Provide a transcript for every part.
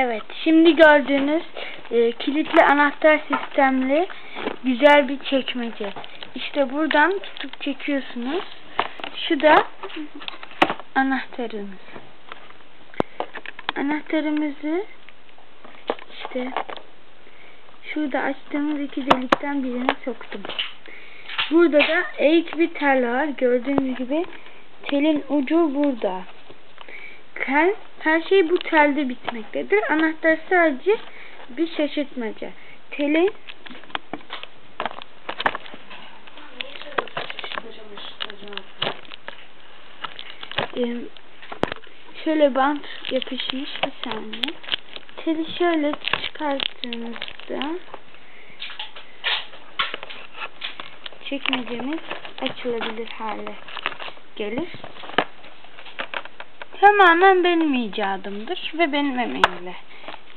Evet, şimdi gördüğünüz e, kilitli anahtar sistemli güzel bir çekmece. İşte buradan tutup çekiyorsunuz. Şu da anahtarımız. Anahtarımızı işte şurada açtığımız iki delikten birine soktum. Burada da eğik bir tel var. Gördüğünüz gibi telin ucu burada. Tel, her şey bu telde bitmektedir. Anahtar sadece bir şaşırtmaca. Teli e, şöyle bant yapışmış bir saniye. Teli şöyle çıkarttığınızda çekmecemiz açılabilir hale gelir. Tamamen benim icadımdır ve benim emeğimle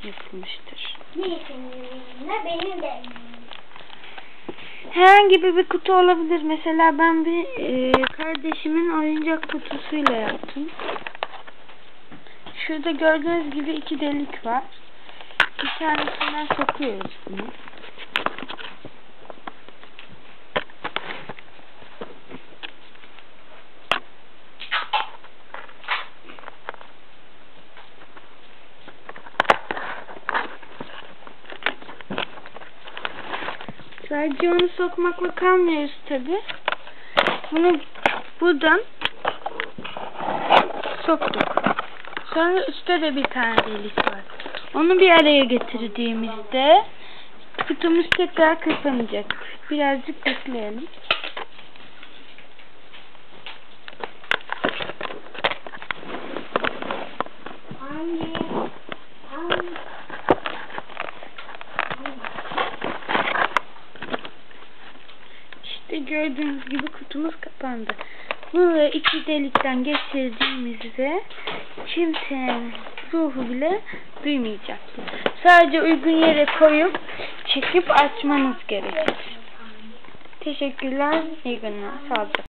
yapılmıştır. Ne benim de. Herhangi bir kutu olabilir. Mesela ben bir e, kardeşimin oyuncak kutusuyla yaptım. Şurada gördüğünüz gibi iki delik var. Bir tanesinden sokuyoruz bunu. Sadece onu sokmakla kalmıyoruz tabi. Bunu buradan soktuk. Sonra üstte de bir tane delik var. Onu bir araya getirdiğimizde kutumuz tekrar kapanacak. Birazcık bekleyelim. İşte gördüğünüz gibi kutumuz kapandı. Bunu iki delikten geçirdiğimizde kimsenin ruhu bile duymayacaktır. Sadece uygun yere koyup çekip açmanız gerekir. Teşekkürler. İyi günler. Sağlıcakla.